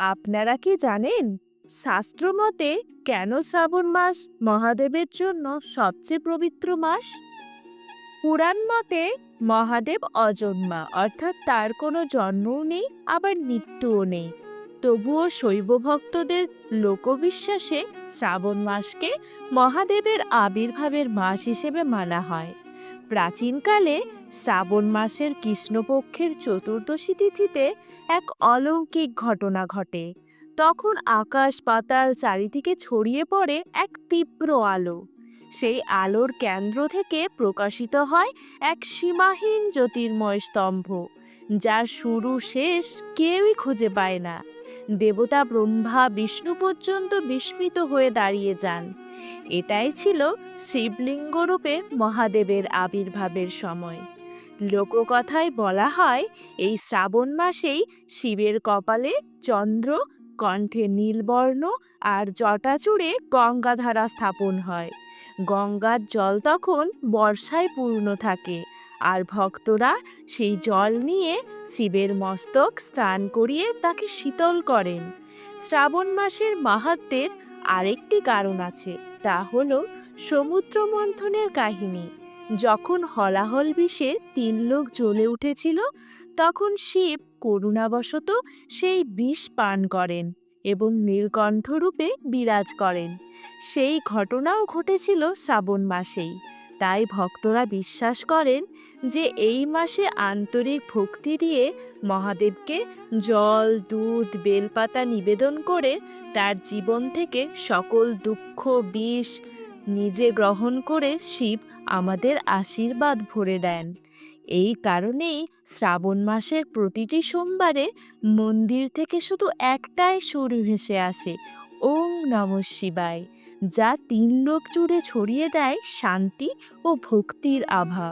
আপনারা কি জানেন শাস্ত্রমতে কেন শ্রাবণ মাস মহাদেবের জন্য সবচেয়ে পবিত্র মাস? পুরাণ মতে মহাদেব অজন্মা, অর্থাৎ তার কোনো জন্মও নেই, আবার মৃত্যুও নেই। তবুও শৈব ভক্তদের লোকবিশ্বাসে শ্রাবণ মাসকে মহাদেবের আবির্ভাবের মাস হিসেবে মানা হয়। প্রাচীনকালে শ্রাবণ মাসের কৃষ্ণপক্ষের চতুর্দশী তিথিতে এক অলৌকিক ঘটনা ঘটে। তখন আকাশ পাতাল চারিদিকে ছড়িয়ে পড়ে এক তীব্র আলো। সেই আলোর কেন্দ্র থেকে প্রকাশিত হয় এক সীমাহীন জ্যোতির্ময় স্তম্ভ, যার শুরু শেষ কেউই খুঁজে পায় না। দেবতা ব্রহ্মা বিষ্ণু পর্যন্ত বিস্মিত হয়ে দাঁড়িয়ে যান। এটাই ছিল শিবলিঙ্গ রূপে মহাদেবের আবির্ভাবের সময়। লোককথায় বলা হয়, এই শ্রাবণ মাসেই শিবের কপালে চন্দ্র, কণ্ঠে নীলবর্ণ আর জটাচূড়ে গঙ্গাধারা স্থাপন হয়। গঙ্গার জল তখন বর্ষায় পূর্ণ থাকে আর ভক্তরা সেই জল নিয়ে শিবের মস্তক স্নান করিয়ে তাকে শীতল করেন। শ্রাবণ মাসের মাহাত্মের আরেকটি কারণ আছে, তা হলো সমুদ্র মন্থনের কাহিনী। যখন হলাহল বিষে তিন লোক জ্বলে উঠেছিল, তখন শিব করুণাবশত সেই বিষ পান করেন এবং নীলকণ্ঠরূপে বিরাজ করেন। সেই ঘটনাও ঘটেছিল শ্রাবণ মাসেই। তাই ভক্তরা বিশ্বাস করেন যে এই মাসে আন্তরিক ভক্তি দিয়ে মহাদেবকে জল, দুধ, বেলপাতা নিবেদন করে তার জীবন থেকে সকল দুঃখ, বিষ নিজে গ্রহণ করে শিব আমাদের আশীর্বাদ ভরে দেন। এই কারণেই শ্রাবণ মাসের প্রতিটি সোমবারে মন্দির থেকে শুধু একটাই সুর ভেসে আসে ওং নম শিবায়। যা তিন লোক জুড়ে ছড়িয়ে দেয় শান্তি ও ভক্তির আভা।